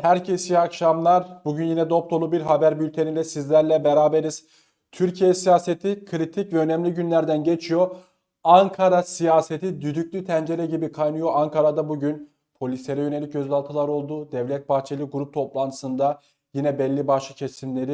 Herkese iyi akşamlar. Bugün yine dop dolu bir haber bülteniyle sizlerle beraberiz. Türkiye siyaseti kritik ve önemli günlerden geçiyor. Ankara siyaseti düdüklü tencere gibi kaynıyor. Ankara'da bugün polislere yönelik gözaltılar oldu. Devlet Bahçeli grup toplantısında yine belli başlı kesimleri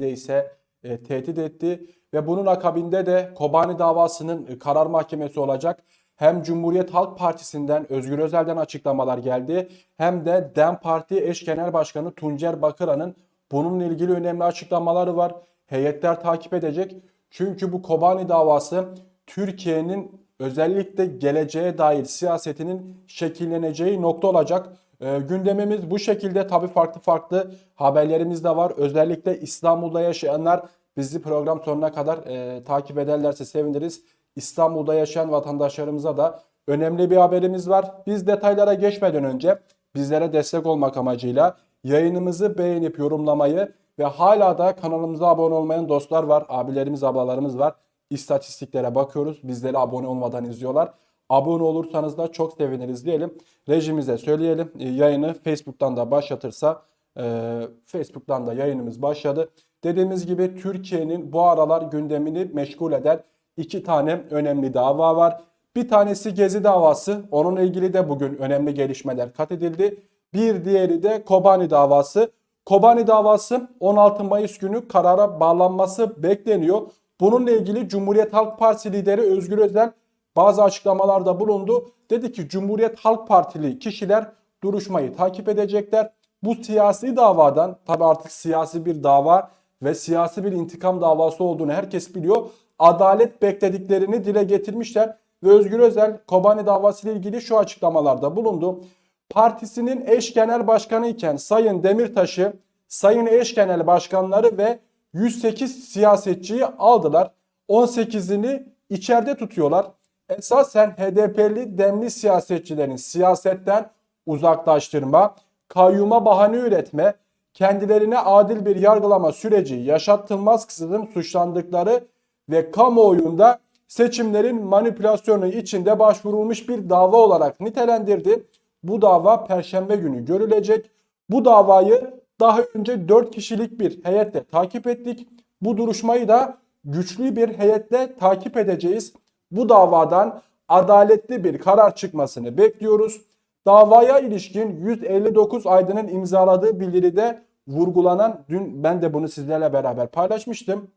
e, ise e, tehdit etti. Ve bunun akabinde de Kobani davasının e, karar mahkemesi olacak. Hem Cumhuriyet Halk Partisi'nden Özgür Özel'den açıklamalar geldi hem de DEM Parti eş genel başkanı Tuncer Bakıran'ın bununla ilgili önemli açıklamaları var. Heyetler takip edecek. Çünkü bu Kobani davası Türkiye'nin özellikle geleceğe dair siyasetinin şekilleneceği nokta olacak. Ee, gündemimiz bu şekilde tabii farklı farklı haberlerimiz de var. Özellikle İstanbul'da yaşayanlar bizi program sonuna kadar e, takip ederlerse seviniriz. İstanbul'da yaşayan vatandaşlarımıza da önemli bir haberimiz var. Biz detaylara geçmeden önce bizlere destek olmak amacıyla yayınımızı beğenip yorumlamayı ve hala da kanalımıza abone olmayan dostlar var. Abilerimiz, ablalarımız var. İstatistiklere bakıyoruz. Bizleri abone olmadan izliyorlar. Abone olursanız da çok seviniriz diyelim. Rejimize söyleyelim. E, Yayını Facebook'tan da başlatırsa e, Facebook'tan da yayınımız başladı. Dediğimiz gibi Türkiye'nin bu aralar gündemini meşgul eden iki tane önemli dava var. Bir tanesi Gezi davası. Onunla ilgili de bugün önemli gelişmeler kat edildi. Bir diğeri de Kobani davası. Kobani davası 16 Mayıs günü karara bağlanması bekleniyor. Bununla ilgili Cumhuriyet Halk Partisi lideri Özgür Özel bazı açıklamalarda bulundu. Dedi ki Cumhuriyet Halk Partili kişiler duruşmayı takip edecekler. Bu siyasi davadan tabi artık siyasi bir dava ve siyasi bir intikam davası olduğunu herkes biliyor. Adalet beklediklerini dile getirmişler ve Özgür Özel Kobani davası ile ilgili şu açıklamalarda bulundu. Partisinin eş genel başkanı iken Sayın Demirtaş'ı, Sayın eş genel başkanları ve 108 siyasetçiyi aldılar. 18'ini içeride tutuyorlar. Esasen HDP'li demli siyasetçilerin siyasetten uzaklaştırma, kayyuma bahane üretme, kendilerine adil bir yargılama süreci yaşatılmaz kısım suçlandıkları ve kamuoyunda seçimlerin manipülasyonu içinde başvurulmuş bir dava olarak nitelendirdi. Bu dava perşembe günü görülecek. Bu davayı daha önce 4 kişilik bir heyetle takip ettik. Bu duruşmayı da güçlü bir heyetle takip edeceğiz. Bu davadan adaletli bir karar çıkmasını bekliyoruz. Davaya ilişkin 159 aydının imzaladığı bildiride vurgulanan dün ben de bunu sizlerle beraber paylaşmıştım.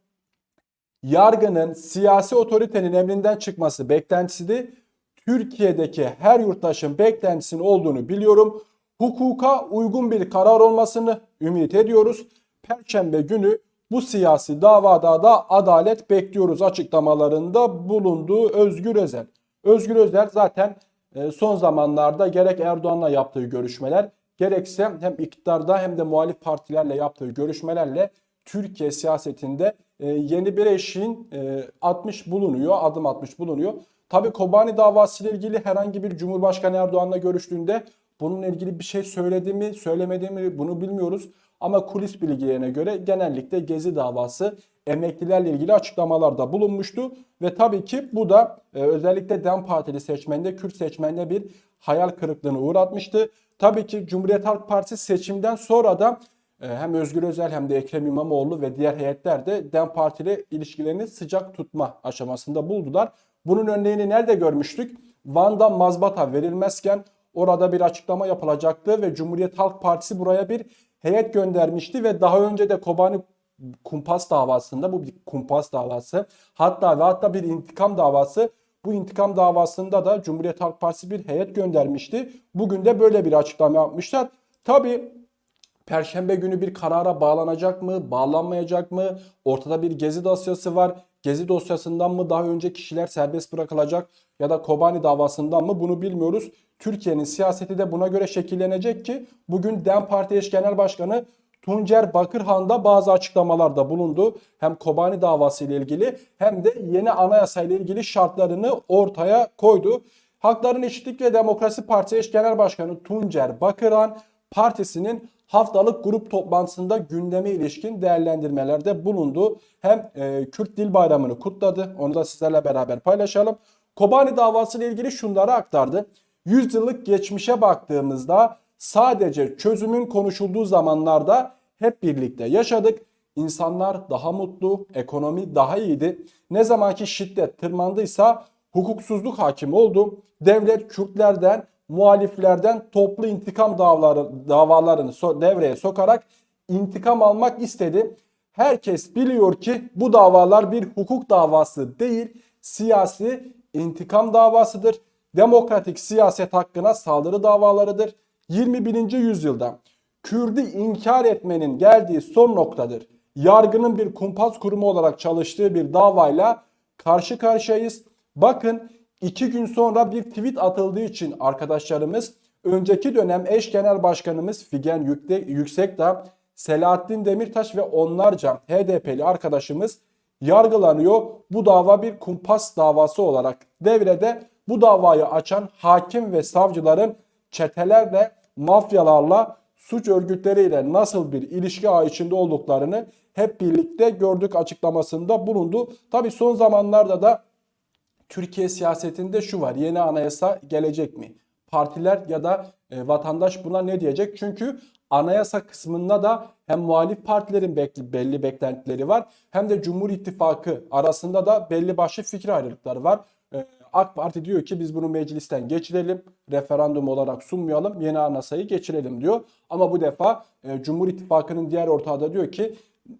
Yargının siyasi otoritenin emrinden çıkması beklentisiydi. Türkiye'deki her yurttaşın beklentisinin olduğunu biliyorum. Hukuka uygun bir karar olmasını ümit ediyoruz. Perşembe günü bu siyasi davada da adalet bekliyoruz açıklamalarında bulunduğu Özgür Özel. Özgür Özel zaten son zamanlarda gerek Erdoğan'la yaptığı görüşmeler gerekse hem iktidarda hem de muhalif partilerle yaptığı görüşmelerle Türkiye siyasetinde e, yeni bir eşiğin e, atmış bulunuyor, adım atmış bulunuyor. Tabi Kobani davası ile ilgili herhangi bir Cumhurbaşkanı Erdoğan'la görüştüğünde bununla ilgili bir şey söyledi mi, söylemedi mi bunu bilmiyoruz. Ama kulis bilgilerine göre genellikle Gezi davası emeklilerle ilgili açıklamalarda bulunmuştu. Ve tabii ki bu da e, özellikle DEM Partili seçmende, Kürt seçmende bir hayal kırıklığına uğratmıştı. Tabii ki Cumhuriyet Halk Partisi seçimden sonra da e, hem Özgür Özel hem de Ekrem İmamoğlu ve diğer heyetler de DEM Parti ile ilişkilerini sıcak tutma aşamasında buldular. Bunun örneğini nerede görmüştük? Van'da mazbata verilmezken orada bir açıklama yapılacaktı ve Cumhuriyet Halk Partisi buraya bir heyet göndermişti ve daha önce de Kobani kumpas davasında bu bir kumpas davası hatta ve hatta bir intikam davası bu intikam davasında da Cumhuriyet Halk Partisi bir heyet göndermişti. Bugün de böyle bir açıklama yapmışlar. Tabi Perşembe günü bir karara bağlanacak mı, bağlanmayacak mı? Ortada bir gezi dosyası var. Gezi dosyasından mı daha önce kişiler serbest bırakılacak ya da Kobani davasından mı bunu bilmiyoruz. Türkiye'nin siyaseti de buna göre şekillenecek ki bugün DEM Parti eş genel başkanı Tuncer Bakırhan da bazı açıklamalarda bulundu. Hem Kobani davası ile ilgili hem de yeni anayasa ile ilgili şartlarını ortaya koydu. Hakların Eşitlik ve Demokrasi Partisi eş genel başkanı Tuncer Bakıran partisinin haftalık grup toplantısında gündeme ilişkin değerlendirmelerde bulundu. Hem e, Kürt Dil Bayramı'nı kutladı. Onu da sizlerle beraber paylaşalım. Kobani davası ile ilgili şunları aktardı. 100 yıllık geçmişe baktığımızda sadece çözümün konuşulduğu zamanlarda hep birlikte yaşadık. İnsanlar daha mutlu, ekonomi daha iyiydi. Ne zamanki şiddet tırmandıysa hukuksuzluk hakim oldu. Devlet Kürtlerden, muhaliflerden toplu intikam davaları, davalarını so- devreye sokarak intikam almak istedi. Herkes biliyor ki bu davalar bir hukuk davası değil, siyasi intikam davasıdır. Demokratik siyaset hakkına saldırı davalarıdır. 21. yüzyılda Kürdü inkar etmenin geldiği son noktadır. Yargının bir kumpas kurumu olarak çalıştığı bir davayla karşı karşıyayız. Bakın iki gün sonra bir tweet atıldığı için arkadaşlarımız önceki dönem eş genel başkanımız Figen Yüksekdağ, Selahattin Demirtaş ve onlarca HDP'li arkadaşımız yargılanıyor. Bu dava bir kumpas davası olarak devrede bu davayı açan hakim ve savcıların çetelerle, mafyalarla, suç örgütleriyle nasıl bir ilişki ağı içinde olduklarını hep birlikte gördük açıklamasında bulundu. Tabi son zamanlarda da Türkiye siyasetinde şu var. Yeni anayasa gelecek mi? Partiler ya da e, vatandaş buna ne diyecek? Çünkü anayasa kısmında da hem muhalif partilerin bekli, belli beklentileri var hem de Cumhur İttifakı arasında da belli başlı fikir ayrılıkları var. AK Parti diyor ki biz bunu meclisten geçirelim, referandum olarak sunmayalım, yeni anayasayı geçirelim diyor. Ama bu defa e, Cumhur İttifakı'nın diğer ortağı da diyor ki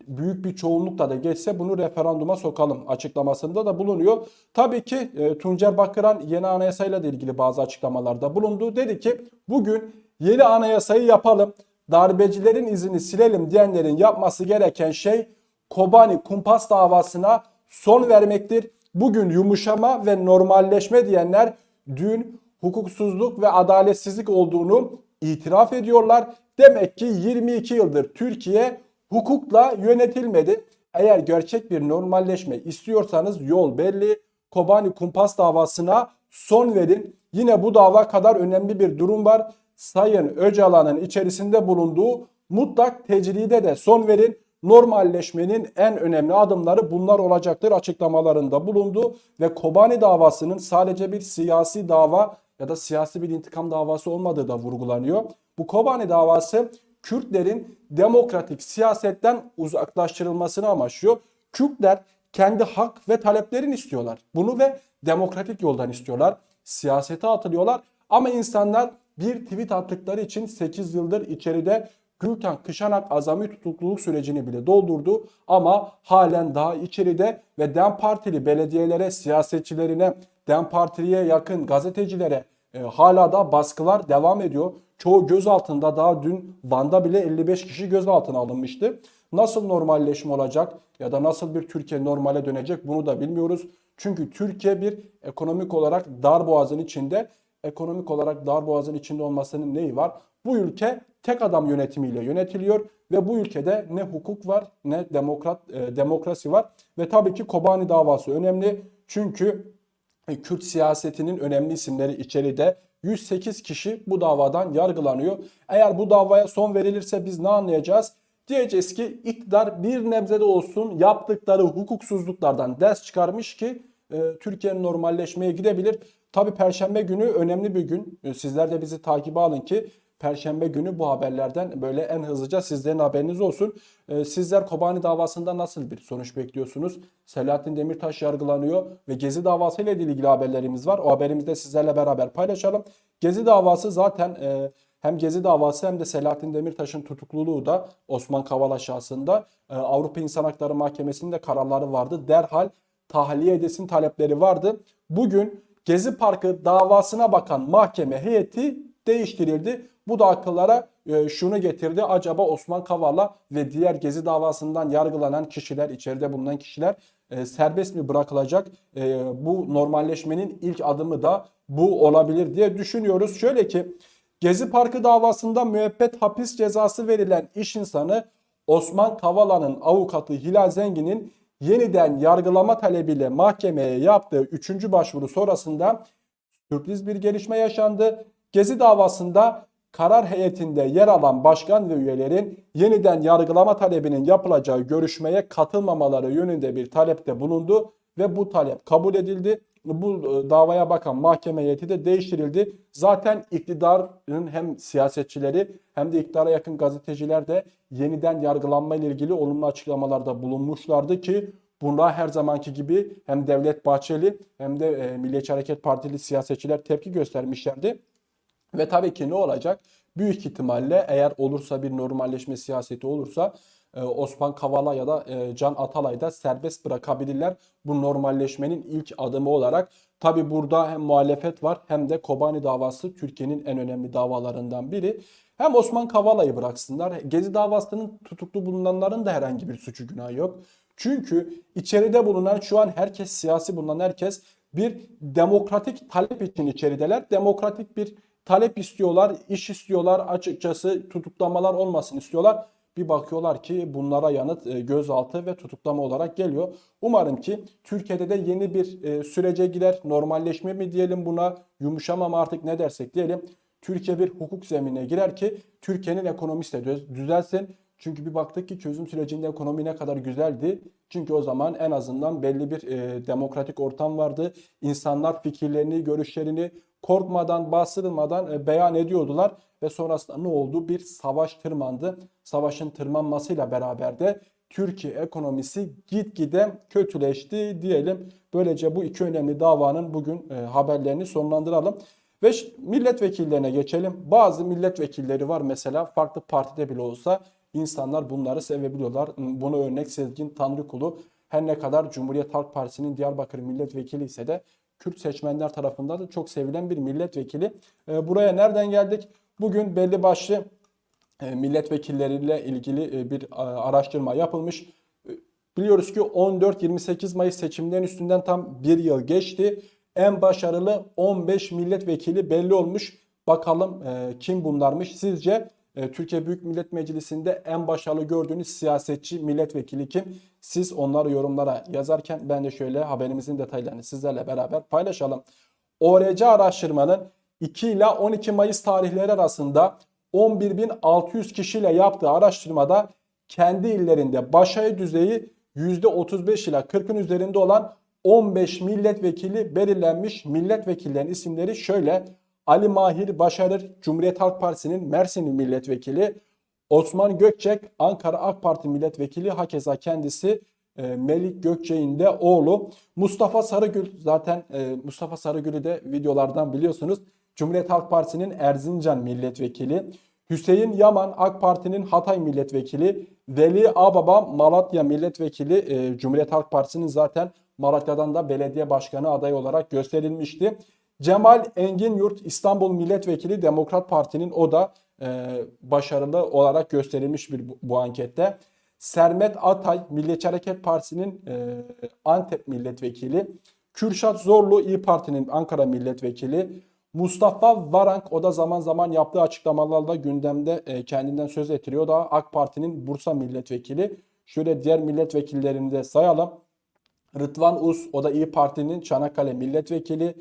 büyük bir çoğunlukla da geçse bunu referanduma sokalım açıklamasında da bulunuyor. Tabii ki e, Tuncer Bakıran yeni anayasayla da ilgili bazı açıklamalarda bulundu. Dedi ki bugün yeni anayasayı yapalım, darbecilerin izini silelim diyenlerin yapması gereken şey Kobani kumpas davasına son vermektir. Bugün yumuşama ve normalleşme diyenler dün hukuksuzluk ve adaletsizlik olduğunu itiraf ediyorlar. Demek ki 22 yıldır Türkiye hukukla yönetilmedi. Eğer gerçek bir normalleşme istiyorsanız yol belli. Kobani kumpas davasına son verin. Yine bu dava kadar önemli bir durum var. Sayın Öcalan'ın içerisinde bulunduğu mutlak tecride de son verin. Normalleşmenin en önemli adımları bunlar olacaktır açıklamalarında bulundu ve Kobani davasının sadece bir siyasi dava ya da siyasi bir intikam davası olmadığı da vurgulanıyor. Bu Kobani davası Kürtlerin demokratik siyasetten uzaklaştırılmasını amaçlıyor. Kürtler kendi hak ve taleplerini istiyorlar. Bunu ve demokratik yoldan istiyorlar. Siyasete atılıyorlar ama insanlar bir tweet attıkları için 8 yıldır içeride Gülten Kışanak azami tutukluluk sürecini bile doldurdu ama halen daha içeride ve DEM Partili belediyelere, siyasetçilerine, DEM Partili'ye yakın gazetecilere e, hala da baskılar devam ediyor. Çoğu gözaltında daha dün Van'da bile 55 kişi gözaltına alınmıştı. Nasıl normalleşme olacak ya da nasıl bir Türkiye normale dönecek bunu da bilmiyoruz. Çünkü Türkiye bir ekonomik olarak dar boğazın içinde, ekonomik olarak dar boğazın içinde olmasının neyi var? Bu ülke tek adam yönetimiyle yönetiliyor ve bu ülkede ne hukuk var ne demokrat e, demokrasi var ve tabii ki Kobani davası önemli. Çünkü e, Kürt siyasetinin önemli isimleri içeride 108 kişi bu davadan yargılanıyor. Eğer bu davaya son verilirse biz ne anlayacağız? Diyeceğiz ki iktidar bir nebze de olsun yaptıkları hukuksuzluklardan ders çıkarmış ki e, Türkiye'nin normalleşmeye gidebilir. Tabi Perşembe günü önemli bir gün. E, sizler de bizi takibe alın ki Perşembe günü bu haberlerden böyle en hızlıca sizlerin haberiniz olsun. Ee, sizler Kobani davasında nasıl bir sonuç bekliyorsunuz? Selahattin Demirtaş yargılanıyor ve Gezi davası ile ilgili haberlerimiz var. O haberimizi de sizlerle beraber paylaşalım. Gezi davası zaten e, hem Gezi davası hem de Selahattin Demirtaş'ın tutukluluğu da Osman Kavala şahsında e, Avrupa İnsan Hakları Mahkemesi'nde kararları vardı. Derhal tahliye edesin talepleri vardı. Bugün Gezi Parkı davasına bakan mahkeme heyeti değiştirildi. Bu da akıllara e, şunu getirdi. Acaba Osman Kavala ve diğer Gezi davasından yargılanan kişiler, içeride bulunan kişiler e, serbest mi bırakılacak? E, bu normalleşmenin ilk adımı da bu olabilir diye düşünüyoruz. Şöyle ki Gezi Parkı davasında müebbet hapis cezası verilen iş insanı Osman Kavala'nın avukatı Hilal Zengin'in yeniden yargılama talebiyle mahkemeye yaptığı 3. başvuru sonrasında sürpriz bir gelişme yaşandı. Gezi davasında karar heyetinde yer alan başkan ve üyelerin yeniden yargılama talebinin yapılacağı görüşmeye katılmamaları yönünde bir talepte bulundu ve bu talep kabul edildi. bu e, davaya bakan mahkeme heyeti de değiştirildi. Zaten iktidarın hem siyasetçileri hem de iktidara yakın gazeteciler de yeniden yargılanma ile ilgili olumlu açıklamalarda bulunmuşlardı ki buna her zamanki gibi hem Devlet Bahçeli hem de e, Milliyetçi Hareket Partili siyasetçiler tepki göstermişlerdi. Ve tabii ki ne olacak? Büyük ihtimalle eğer olursa bir normalleşme siyaseti olursa e, Osman Kavala ya da e, Can Atalay da serbest bırakabilirler. Bu normalleşmenin ilk adımı olarak. Tabii burada hem muhalefet var hem de Kobani davası Türkiye'nin en önemli davalarından biri. Hem Osman Kavala'yı bıraksınlar. Gezi davasının tutuklu bulunanların da herhangi bir suçu günahı yok. Çünkü içeride bulunan şu an herkes siyasi bulunan herkes bir demokratik talep için içerideler. Demokratik bir talep istiyorlar, iş istiyorlar. Açıkçası tutuklamalar olmasın istiyorlar. Bir bakıyorlar ki bunlara yanıt e, gözaltı ve tutuklama olarak geliyor. Umarım ki Türkiye'de de yeni bir e, sürece girer. Normalleşme mi diyelim buna, yumuşama mı artık ne dersek diyelim. Türkiye bir hukuk zeminine girer ki Türkiye'nin ekonomisi de düz- düzelsin. Çünkü bir baktık ki çözüm sürecinde ekonomi ne kadar güzeldi. Çünkü o zaman en azından belli bir e, demokratik ortam vardı. İnsanlar fikirlerini, görüşlerini korkmadan, bastırılmadan e, beyan ediyordular. Ve sonrasında ne oldu? Bir savaş tırmandı. Savaşın tırmanmasıyla beraber de Türkiye ekonomisi gitgide kötüleşti diyelim. Böylece bu iki önemli davanın bugün e, haberlerini sonlandıralım. Ve milletvekillerine geçelim. Bazı milletvekilleri var mesela farklı partide bile olsa insanlar bunları sevebiliyorlar. Buna örnek Sezgin Tanrıkulu her ne kadar Cumhuriyet Halk Partisi'nin Diyarbakır milletvekili ise de Kürt seçmenler tarafından da çok sevilen bir milletvekili. E, Buraya nereden geldik? Bugün belli başlı e, milletvekilleriyle ilgili e, bir e, araştırma yapılmış. Biliyoruz ki 14-28 Mayıs seçimlerin üstünden tam bir yıl geçti. En başarılı 15 milletvekili belli olmuş. Bakalım e, kim bunlarmış? Sizce Türkiye Büyük Millet Meclisi'nde en başarılı gördüğünüz siyasetçi milletvekili kim? Siz onları yorumlara yazarken ben de şöyle haberimizin detaylarını sizlerle beraber paylaşalım. ORC araştırmanın 2 ile 12 Mayıs tarihleri arasında 11.600 kişiyle yaptığı araştırmada kendi illerinde başarı düzeyi %35 ile 40'ın üzerinde olan 15 milletvekili belirlenmiş. Milletvekillerinin isimleri şöyle. Ali Mahir Başarır Cumhuriyet Halk Partisi'nin Mersinli milletvekili. Osman Gökçek Ankara AK Parti milletvekili. Hakeza kendisi e, Melik Gökçek'in de oğlu. Mustafa Sarıgül zaten e, Mustafa Sarıgül'ü de videolardan biliyorsunuz. Cumhuriyet Halk Partisi'nin Erzincan milletvekili. Hüseyin Yaman AK Parti'nin Hatay milletvekili. Veli Ağbaba Malatya milletvekili. E, Cumhuriyet Halk Partisi'nin zaten Malatya'dan da belediye başkanı adayı olarak gösterilmişti. Cemal Engin Yurt İstanbul milletvekili Demokrat Parti'nin o da e, başarılı olarak gösterilmiş bir bu, bu ankette. Sermet Atay Milliyetçi Hareket Partisi'nin e, Antep milletvekili. Kürşat Zorlu İyi Parti'nin Ankara milletvekili. Mustafa Varank o da zaman zaman yaptığı açıklamalarla gündemde e, kendinden söz ettiriyor. Da AK Parti'nin Bursa milletvekili. Şöyle diğer milletvekillerini de sayalım. Rıdvan Us o da İyi Parti'nin Çanakkale milletvekili.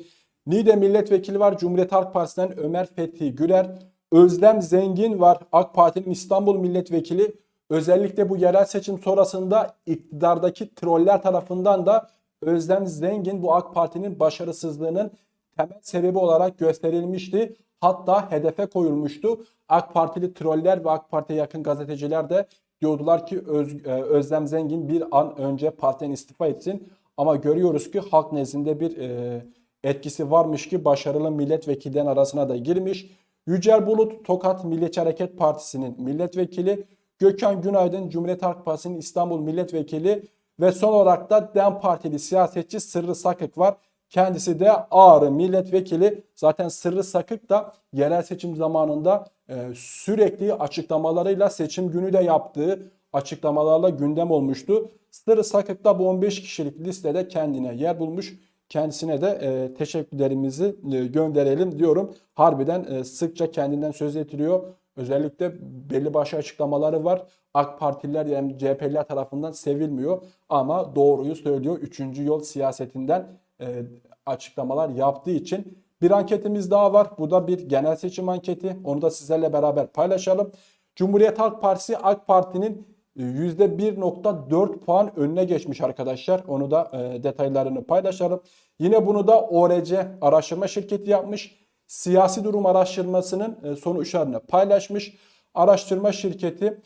Niğde milletvekili var Cumhuriyet Halk Partisi'nden Ömer Fethi Güler. Özlem Zengin var AK Parti'nin İstanbul milletvekili. Özellikle bu yerel seçim sonrasında iktidardaki troller tarafından da Özlem Zengin bu AK Parti'nin başarısızlığının temel sebebi olarak gösterilmişti. Hatta hedefe koyulmuştu. AK Partili troller ve AK Parti'ye yakın gazeteciler de diyordular ki Öz- e, Özlem Zengin bir an önce partiden istifa etsin. Ama görüyoruz ki halk nezdinde bir e, etkisi varmış ki başarılı milletvekillerinin arasına da girmiş. Yücel Bulut Tokat Milliyetçi Hareket Partisi'nin milletvekili. Gökhan Günaydın Cumhuriyet Halk Partisi'nin İstanbul milletvekili. Ve son olarak da DEM Partili siyasetçi Sırrı Sakık var. Kendisi de Ağrı milletvekili. Zaten Sırrı Sakık da yerel seçim zamanında e, sürekli açıklamalarıyla seçim günü de yaptığı açıklamalarla gündem olmuştu. Sırrı Sakık da bu 15 kişilik listede kendine yer bulmuş. Kendisine de e, teşekkürlerimizi e, gönderelim diyorum. Harbiden e, sıkça kendinden söz ettiriyor. Özellikle belli başlı açıklamaları var. AK Partililer yani CHP'liler tarafından sevilmiyor ama doğruyu söylüyor. Üçüncü yol siyasetinden e, açıklamalar yaptığı için bir anketimiz daha var. Bu da bir genel seçim anketi. Onu da sizlerle beraber paylaşalım. Cumhuriyet Halk Partisi AK Parti'nin %1.4 puan önüne geçmiş arkadaşlar. Onu da e, detaylarını paylaşalım. Yine bunu da ORC araştırma şirketi yapmış. Siyasi durum araştırmasının e, sonuçlarını paylaşmış. Araştırma şirketi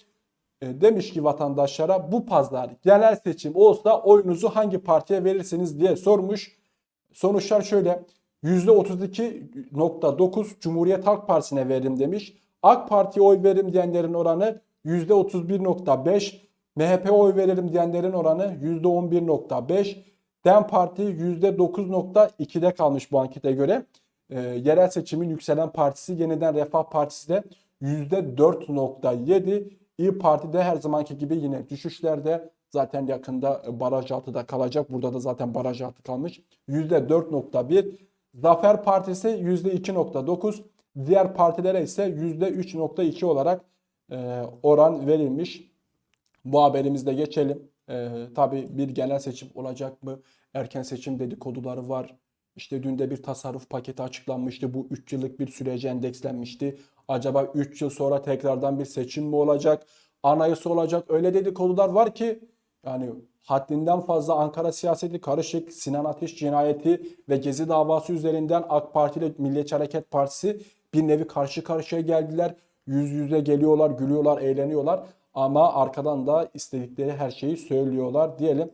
e, demiş ki vatandaşlara bu pazar genel seçim olsa oyunuzu hangi partiye verirsiniz diye sormuş. Sonuçlar şöyle. %32.9 Cumhuriyet Halk Partisi'ne veririm demiş. AK Parti'ye oy veririm diyenlerin oranı %31.5. MHP'ye oy veririm diyenlerin oranı %11.5. DEM Parti %9.2'de kalmış bu ankete göre. Ee, yerel seçimin yükselen partisi Yeniden Refah Partisi de %4.7. İyi Parti de her zamanki gibi yine düşüşlerde. Zaten yakında baraj altıda kalacak. Burada da zaten baraj altı kalmış. %4.1. Zafer Partisi %2.9. Diğer partilere ise %3.2 olarak e, oran verilmiş. Bu haberimizde geçelim. E, tabii bir genel seçim olacak mı? Erken seçim dedikoduları var. İşte dün de bir tasarruf paketi açıklanmıştı. Bu 3 yıllık bir sürece endekslenmişti. Acaba 3 yıl sonra tekrardan bir seçim mi olacak? Anayasa olacak. Öyle dedikodular var ki yani haddinden fazla Ankara siyaseti karışık. Sinan Ateş cinayeti ve Gezi davası üzerinden AK Parti ile Milliyetçi Hareket Partisi bir nevi karşı karşıya geldiler. Yüz yüze geliyorlar, gülüyorlar, eğleniyorlar. Ama arkadan da istedikleri her şeyi söylüyorlar diyelim.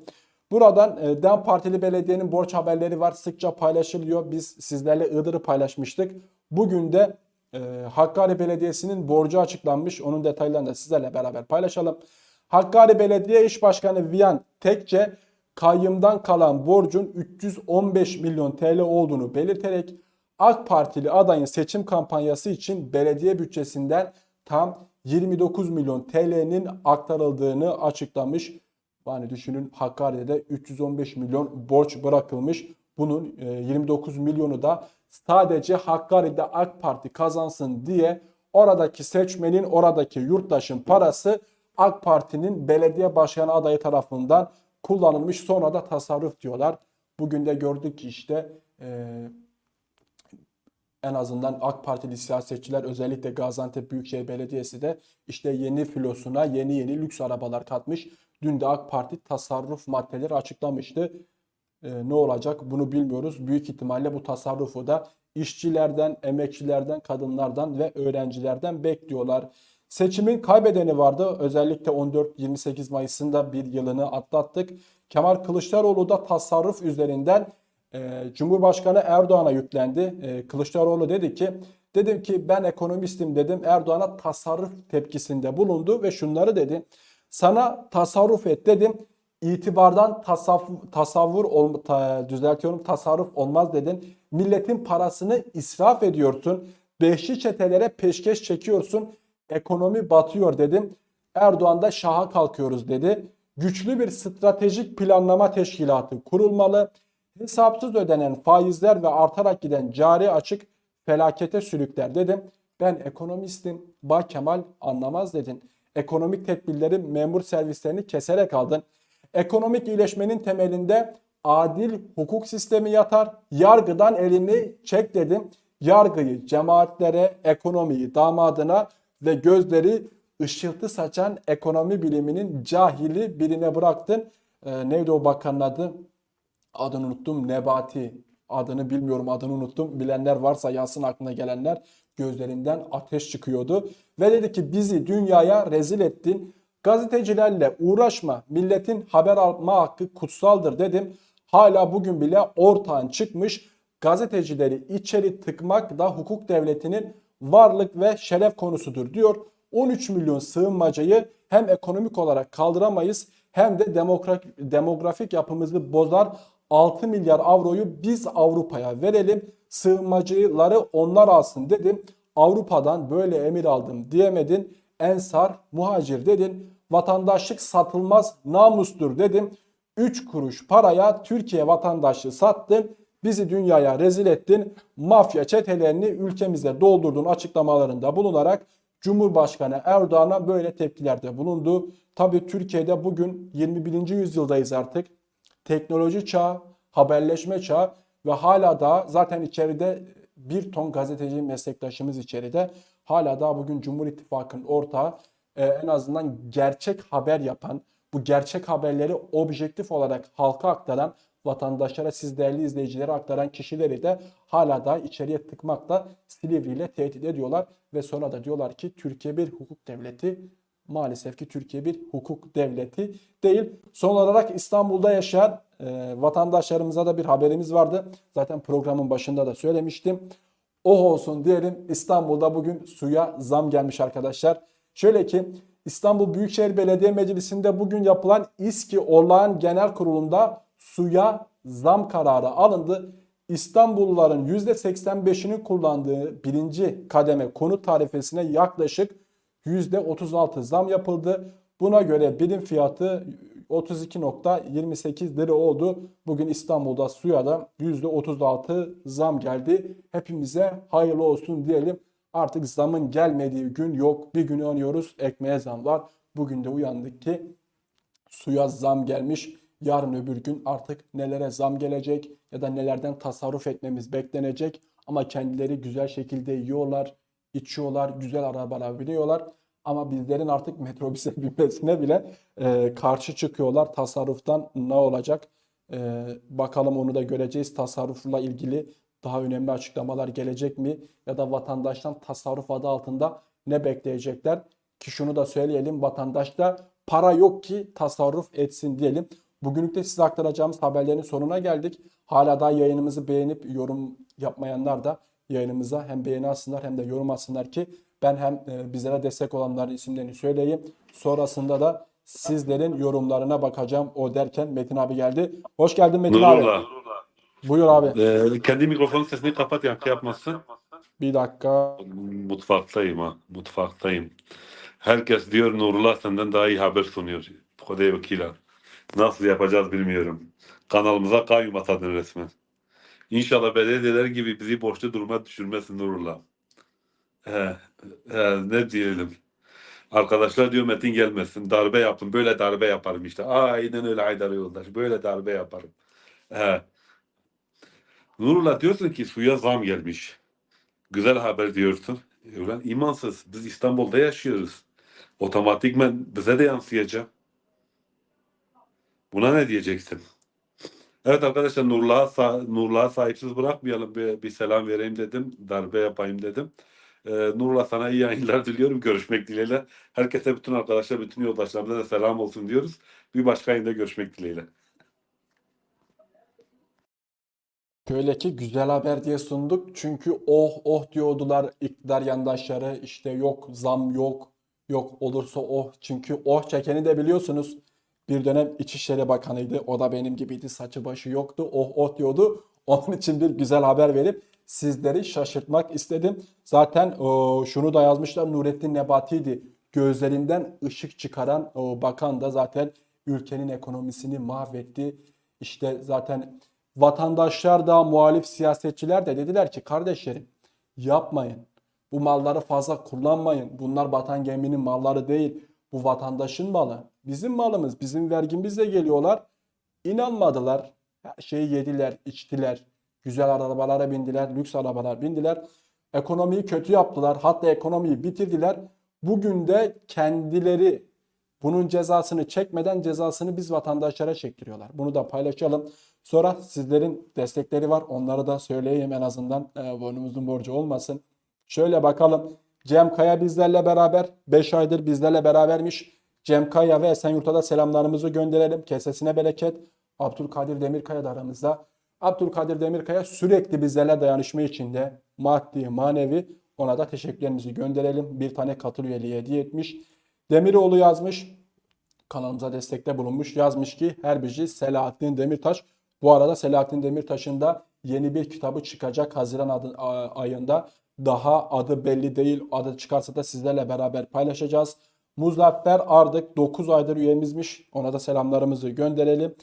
Buradan e, DEM Partili Belediye'nin borç haberleri var. Sıkça paylaşılıyor. Biz sizlerle Iğdır'ı paylaşmıştık. Bugün de e, Hakkari Belediyesi'nin borcu açıklanmış. Onun detaylarını da sizlerle beraber paylaşalım. Hakkari Belediye İş Başkanı Viyan Tekçe kayyımdan kalan borcun 315 milyon TL olduğunu belirterek AK Partili adayın seçim kampanyası için belediye bütçesinden tam 29 milyon TL'nin aktarıldığını açıklamış. Yani düşünün Hakkari'de 315 milyon borç bırakılmış. Bunun 29 milyonu da sadece Hakkari'de AK Parti kazansın diye oradaki seçmenin, oradaki yurttaşın parası AK Parti'nin belediye başkanı adayı tarafından kullanılmış. Sonra da tasarruf diyorlar. Bugün de gördük ki işte e, en azından AK Partili siyasetçiler özellikle Gaziantep Büyükşehir Belediyesi de işte yeni filosuna yeni yeni lüks arabalar katmış. Dün de AK Parti tasarruf maddeleri açıklamıştı. Ee, ne olacak bunu bilmiyoruz. Büyük ihtimalle bu tasarrufu da işçilerden, emekçilerden, kadınlardan ve öğrencilerden bekliyorlar. Seçimin kaybedeni vardı. Özellikle 14-28 Mayıs'ında bir yılını atlattık. Kemal Kılıçdaroğlu da tasarruf üzerinden e, Cumhurbaşkanı Erdoğan'a yüklendi. E, Kılıçdaroğlu dedi ki dedim ki ben ekonomistim dedim. Erdoğan'a tasarruf tepkisinde bulundu ve şunları dedi. Sana tasarruf et dedim. İtibardan tasavvur, tasavvur ol, ta, düzeltiyorum tasarruf olmaz dedin. Milletin parasını israf ediyorsun. Beşli çetelere peşkeş çekiyorsun. Ekonomi batıyor dedim. Erdoğan da şaha kalkıyoruz dedi. Güçlü bir stratejik planlama teşkilatı kurulmalı. Hesapsız ödenen faizler ve artarak giden cari açık felakete sürükler dedim. Ben ekonomistim. Bay Kemal anlamaz dedin. Ekonomik tedbirleri memur servislerini keserek aldın. Ekonomik iyileşmenin temelinde adil hukuk sistemi yatar. Yargıdan elini çek dedim. Yargıyı cemaatlere, ekonomiyi damadına ve gözleri ışıltı saçan ekonomi biliminin cahili birine bıraktın. Ee, neydi o bakanın adı? Adını unuttum. Nebati. Adını bilmiyorum adını unuttum. Bilenler varsa yazsın aklına gelenler. Gözlerinden ateş çıkıyordu. Ve dedi ki bizi dünyaya rezil ettin. Gazetecilerle uğraşma. Milletin haber alma hakkı kutsaldır dedim. Hala bugün bile ortağın çıkmış. Gazetecileri içeri tıkmak da hukuk devletinin varlık ve şeref konusudur diyor. 13 milyon sığınmacayı hem ekonomik olarak kaldıramayız hem de demografik yapımızı bozar. 6 milyar avroyu biz Avrupa'ya verelim. Sığınmacıları onlar alsın dedim. Avrupa'dan böyle emir aldım diyemedin. Ensar, muhacir dedin. Vatandaşlık satılmaz namustur dedim. 3 kuruş paraya Türkiye vatandaşlığı sattın. Bizi dünyaya rezil ettin. Mafya çetelerini ülkemizde doldurdun açıklamalarında bulunarak Cumhurbaşkanı Erdoğan'a böyle tepkilerde bulundu. Tabi Türkiye'de bugün 21. yüzyıldayız artık. Teknoloji çağı, haberleşme çağı ve hala da zaten içeride bir ton gazeteci meslektaşımız içeride. Hala da bugün Cumhur İttifakı'nın ortağı e, en azından gerçek haber yapan, bu gerçek haberleri objektif olarak halka aktaran, vatandaşlara, siz değerli izleyicilere aktaran kişileri de hala da içeriye tıkmakla Silivri ile tehdit ediyorlar ve sonra da diyorlar ki Türkiye bir hukuk devleti. Maalesef ki Türkiye bir hukuk devleti değil. Son olarak İstanbul'da yaşayan e, vatandaşlarımıza da bir haberimiz vardı. Zaten programın başında da söylemiştim. Oh olsun diyelim İstanbul'da bugün suya zam gelmiş arkadaşlar. Şöyle ki İstanbul Büyükşehir Belediye Meclisi'nde bugün yapılan İSKİ Olağan Genel Kurulu'nda suya zam kararı alındı. İstanbulluların %85'inin kullandığı birinci kademe konut tarifesine yaklaşık %36 zam yapıldı. Buna göre birim fiyatı 32.28 lira oldu. Bugün İstanbul'da suya da %36 zam geldi. Hepimize hayırlı olsun diyelim. Artık zamın gelmediği gün yok. Bir gün oynuyoruz ekmeğe zam var. Bugün de uyandık ki suya zam gelmiş. Yarın öbür gün artık nelere zam gelecek ya da nelerden tasarruf etmemiz beklenecek. Ama kendileri güzel şekilde yiyorlar, içiyorlar, güzel arabalar biniyorlar. Ama bizlerin artık metrobüse binmesine bile e, karşı çıkıyorlar. Tasarruftan ne olacak? E, bakalım onu da göreceğiz. Tasarrufla ilgili daha önemli açıklamalar gelecek mi? Ya da vatandaştan tasarruf adı altında ne bekleyecekler? Ki şunu da söyleyelim. Vatandaşta para yok ki tasarruf etsin diyelim. Bugünlük de size aktaracağımız haberlerin sonuna geldik. Hala daha yayınımızı beğenip yorum yapmayanlar da yayınımıza hem beğeni atsınlar hem de yorum atsınlar ki ben hem e, bizlere destek olanların isimlerini söyleyeyim. Sonrasında da sizlerin yorumlarına bakacağım. O derken Metin abi geldi. Hoş geldin Metin abi. Nurullah. Buyur abi. Ee, kendi mikrofonun sesini kapat yankı yapmasın. Bir dakika. Mutfaktayım ha. Mutfaktayım. Herkes diyor Nurullah senden daha iyi haber sunuyor. Kodey vekila. Nasıl yapacağız bilmiyorum. Kanalımıza kayyum atadın resmen. İnşallah belediyeler gibi bizi borçlu duruma düşürmesin Nurullah. He, he, ne diyelim. Arkadaşlar diyor Metin gelmesin. Darbe yapın. Böyle darbe yaparım işte. Aynen öyle Haydar yoldaş. Böyle darbe yaparım. He. Nurullah diyorsun ki suya zam gelmiş. Güzel haber diyorsun. Ulan imansız. Biz İstanbul'da yaşıyoruz. Otomatikmen bize de yansıyacak. Buna ne diyeceksin? Evet arkadaşlar Nurullah'a sa- Nurullah'a sahipsiz bırakmayalım. Bir, bir selam vereyim dedim. Darbe yapayım dedim. Ee, Nurullah sana iyi yayınlar diliyorum. Görüşmek dileğiyle. Herkese bütün arkadaşlar, bütün yoldaşlarımıza da selam olsun diyoruz. Bir başka yayında görüşmek dileğiyle. Şöyle ki güzel haber diye sunduk. Çünkü oh oh diyordular iktidar yandaşları. İşte yok zam yok. Yok olursa oh. Çünkü oh çekeni de biliyorsunuz. Bir dönem İçişleri Bakanıydı. O da benim gibiydi. Saçı başı yoktu. Oh oh diyordu. Onun için bir güzel haber verip sizleri şaşırtmak istedim. Zaten o, şunu da yazmışlar. Nurettin Nebati'ydi. Gözlerinden ışık çıkaran o, bakan da zaten ülkenin ekonomisini mahvetti. İşte zaten vatandaşlar da muhalif siyasetçiler de dediler ki kardeşlerim yapmayın. Bu malları fazla kullanmayın. Bunlar batan geminin malları değil. Bu vatandaşın malı. Bizim malımız, bizim vergimizle geliyorlar. İnanmadılar. Her şeyi yediler, içtiler. Güzel arabalara bindiler, lüks arabalar bindiler. Ekonomiyi kötü yaptılar. Hatta ekonomiyi bitirdiler. Bugün de kendileri bunun cezasını çekmeden cezasını biz vatandaşlara çektiriyorlar. Bunu da paylaşalım. Sonra sizlerin destekleri var. Onları da söyleyeyim en azından e, boynumuzun borcu olmasın. Şöyle bakalım. Cem Kaya bizlerle beraber. 5 aydır bizlerle berabermiş. Cem Kaya ve Esenyurt'a da selamlarımızı gönderelim. Kesesine bereket. Abdülkadir Demirkaya da aramızda. Abdülkadir Demirkaya sürekli bizlerle dayanışma içinde. Maddi, manevi. Ona da teşekkürlerimizi gönderelim. Bir tane katıl üyeliği hediye etmiş. Demiroğlu yazmış. Kanalımıza destekte bulunmuş. Yazmış ki Herbici Selahattin Demirtaş. Bu arada Selahattin Demirtaş'ın da yeni bir kitabı çıkacak Haziran adı, ayında. Daha adı belli değil. Adı çıkarsa da sizlerle beraber paylaşacağız. Muzaffer Ardık 9 aydır üyemizmiş. Ona da selamlarımızı gönderelim.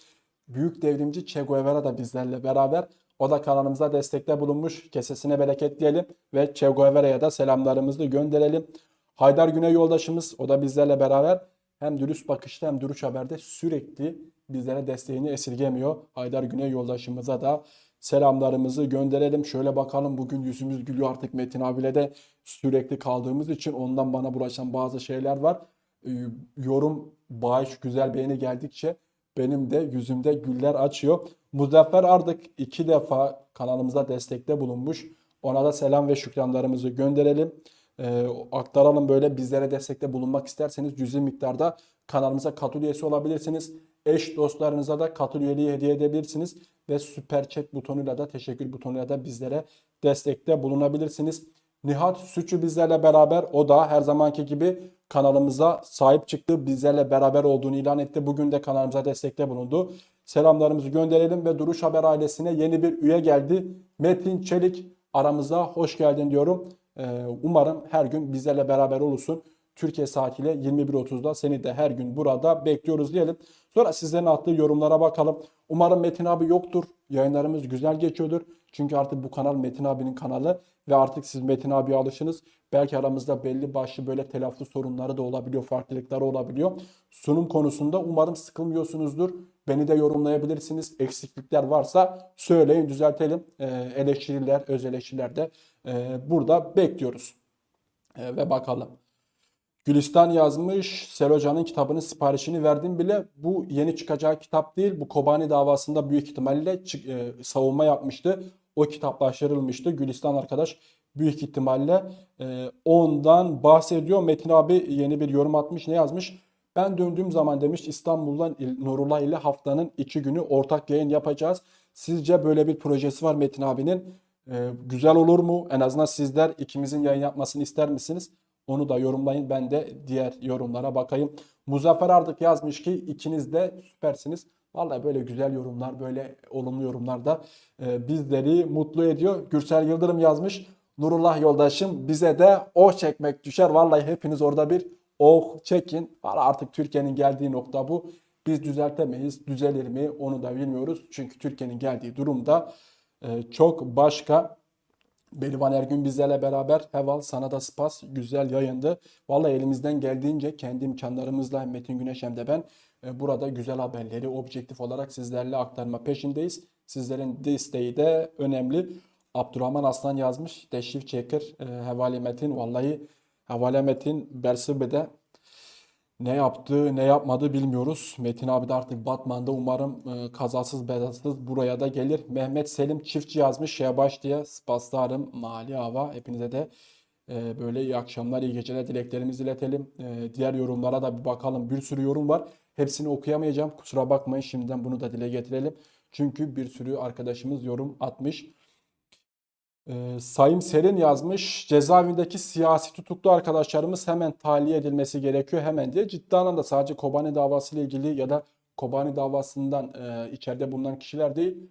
Büyük devrimci Che Guevara da bizlerle beraber. O da kanalımıza destekte bulunmuş. Kesesine bereket diyelim ve Che Guevara'ya da selamlarımızı gönderelim. Haydar Güney yoldaşımız o da bizlerle beraber hem dürüst bakışta hem duruş haberde sürekli bizlere desteğini esirgemiyor. Haydar Güney yoldaşımıza da selamlarımızı gönderelim. Şöyle bakalım bugün yüzümüz gülüyor artık Metin abiyle de sürekli kaldığımız için ondan bana bulaşan bazı şeyler var. e, yorum, bağış, güzel beğeni geldikçe benim de yüzümde güller açıyor. Muzaffer Ardık iki defa kanalımıza destekte bulunmuş. Ona da selam ve şükranlarımızı gönderelim. Ee, aktaralım böyle bizlere destekte bulunmak isterseniz cüzi miktarda kanalımıza katıl üyesi olabilirsiniz. Eş dostlarınıza da katıl üyeliği hediye edebilirsiniz. Ve süper chat butonuyla da teşekkür butonuyla da bizlere destekte bulunabilirsiniz. Nihat Sütçü bizlerle beraber o da her zamanki gibi kanalımıza sahip çıktı. Bizlerle beraber olduğunu ilan etti. Bugün de kanalımıza destekte bulundu. Selamlarımızı gönderelim ve Duruş Haber ailesine yeni bir üye geldi. Metin Çelik aramıza hoş geldin diyorum. Ee, umarım her gün bizlerle beraber olursun. Türkiye saatiyle 21.30'da seni de her gün burada bekliyoruz diyelim. Sonra sizlerin attığı yorumlara bakalım. Umarım Metin abi yoktur. Yayınlarımız güzel geçiyordur. Çünkü artık bu kanal Metin abinin kanalı ve artık siz Metin abiye alışınız. Belki aramızda belli başlı böyle telaffuz sorunları da olabiliyor, farklılıkları olabiliyor. Sunum konusunda umarım sıkılmıyorsunuzdur. Beni de yorumlayabilirsiniz. Eksiklikler varsa söyleyin, düzeltelim. Ee, eleştiriler, öz eleştiriler de e, burada bekliyoruz. E, ve bakalım. Gülistan yazmış. Sel Hoca'nın kitabının siparişini verdim bile. Bu yeni çıkacağı kitap değil. Bu Kobani davasında büyük ihtimalle e, savunma yapmıştı. O kitaplaştırılmıştı. Gülistan arkadaş büyük ihtimalle e, ondan bahsediyor. Metin abi yeni bir yorum atmış. Ne yazmış? Ben döndüğüm zaman demiş İstanbul'dan Nurullah ile haftanın iki günü ortak yayın yapacağız. Sizce böyle bir projesi var Metin abinin. E, güzel olur mu? En azından sizler ikimizin yayın yapmasını ister misiniz? Onu da yorumlayın. Ben de diğer yorumlara bakayım. Muzaffer Ardık yazmış ki ikiniz de süpersiniz. Vallahi böyle güzel yorumlar, böyle olumlu yorumlar da e, bizleri mutlu ediyor. Gürsel Yıldırım yazmış. Nurullah yoldaşım bize de oh çekmek düşer. Vallahi hepiniz orada bir oh çekin. Vallahi artık Türkiye'nin geldiği nokta bu. Biz düzeltemeyiz. Düzelir mi onu da bilmiyoruz. Çünkü Türkiye'nin geldiği durumda e, çok başka. Berivan Ergün bizlerle beraber. Heval sana da spas. Güzel yayındı. Vallahi elimizden geldiğince kendi imkanlarımızla Metin Güneş hem de ben e, burada güzel haberleri objektif olarak sizlerle aktarma peşindeyiz. Sizlerin desteği de önemli. Abdurrahman Aslan yazmış. Deşif Çekir. E, Hevali Metin. Vallahi Hevali Metin Bersibe'de ne yaptı, ne yapmadı bilmiyoruz. Metin abi de artık Batman'da umarım e, kazasız belasız buraya da gelir. Mehmet Selim Çiftçi yazmış Şebaş diye. Spaslarım, Mali Hava. Hepinize de e, böyle iyi akşamlar, iyi geceler dileklerimizi iletelim. E, diğer yorumlara da bir bakalım. Bir sürü yorum var. Hepsini okuyamayacağım. Kusura bakmayın şimdiden bunu da dile getirelim. Çünkü bir sürü arkadaşımız yorum atmış. Ee, Sayın Serin yazmış. Cezaevindeki siyasi tutuklu arkadaşlarımız hemen tahliye edilmesi gerekiyor hemen diye. Ciddi anlamda sadece Kobani davası ile ilgili ya da Kobani davasından e, içeride bulunan kişiler değil.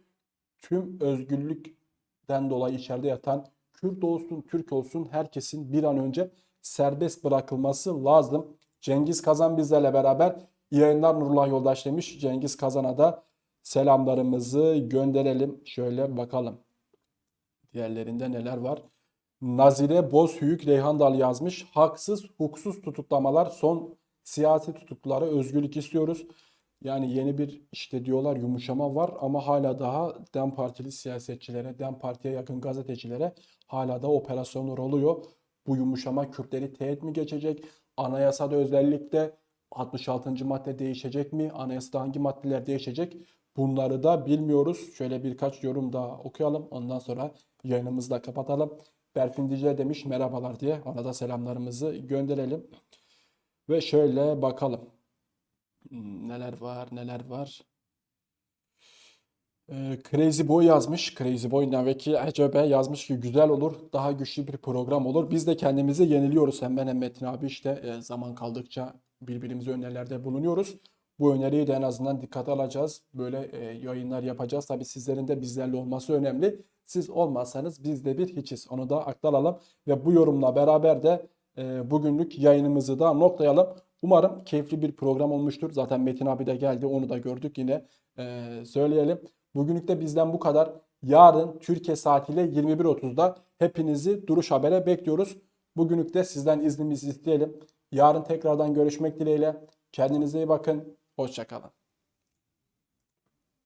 Tüm özgürlükten dolayı içeride yatan Kürt olsun, Türk olsun herkesin bir an önce serbest bırakılması lazım. Cengiz Kazan bizlerle beraber İyi yayınlar Nurullah Yoldaş demiş. Cengiz Kazan'a da selamlarımızı gönderelim. Şöyle bakalım. Diğerlerinde neler var? Nazire Bozhüyük Reyhan Dal yazmış. Haksız, hukuksuz tutuklamalar son siyasi tutuklulara özgürlük istiyoruz. Yani yeni bir işte diyorlar yumuşama var ama hala daha DEM Partili siyasetçilere, DEM Parti'ye yakın gazetecilere hala da operasyonlar oluyor. Bu yumuşama Kürtleri teğet mi geçecek? Anayasada özellikle 66. madde değişecek mi? Anayasada hangi maddeler değişecek? Bunları da bilmiyoruz. Şöyle birkaç yorum daha okuyalım. Ondan sonra yayınımızı da kapatalım. Berfin Dicle demiş merhabalar diye. Ona da selamlarımızı gönderelim. Ve şöyle bakalım. Hmm, Neler var, neler var. Ee, Crazy Boy yazmış. Crazy Boy Naveki HCB yazmış ki güzel olur. Daha güçlü bir program olur. Biz de kendimizi yeniliyoruz. Hem ben hem Metin abi işte e, zaman kaldıkça birbirimize önerilerde bulunuyoruz. Bu öneriyi de en azından dikkate alacağız. Böyle e, yayınlar yapacağız. Tabii sizlerin de bizlerle olması önemli. Siz olmazsanız biz de bir hiçiz. Onu da aktaralım. Ve bu yorumla beraber de e, bugünlük yayınımızı da noklayalım. Umarım keyifli bir program olmuştur. Zaten Metin abi de geldi. Onu da gördük yine e, söyleyelim. Bugünlük de bizden bu kadar. Yarın Türkiye saatiyle 21.30'da hepinizi Duruş Haber'e bekliyoruz. Bugünlük de sizden iznimizi isteyelim. Yarın tekrardan görüşmek dileğiyle. Kendinize iyi bakın. Hoşçakalın.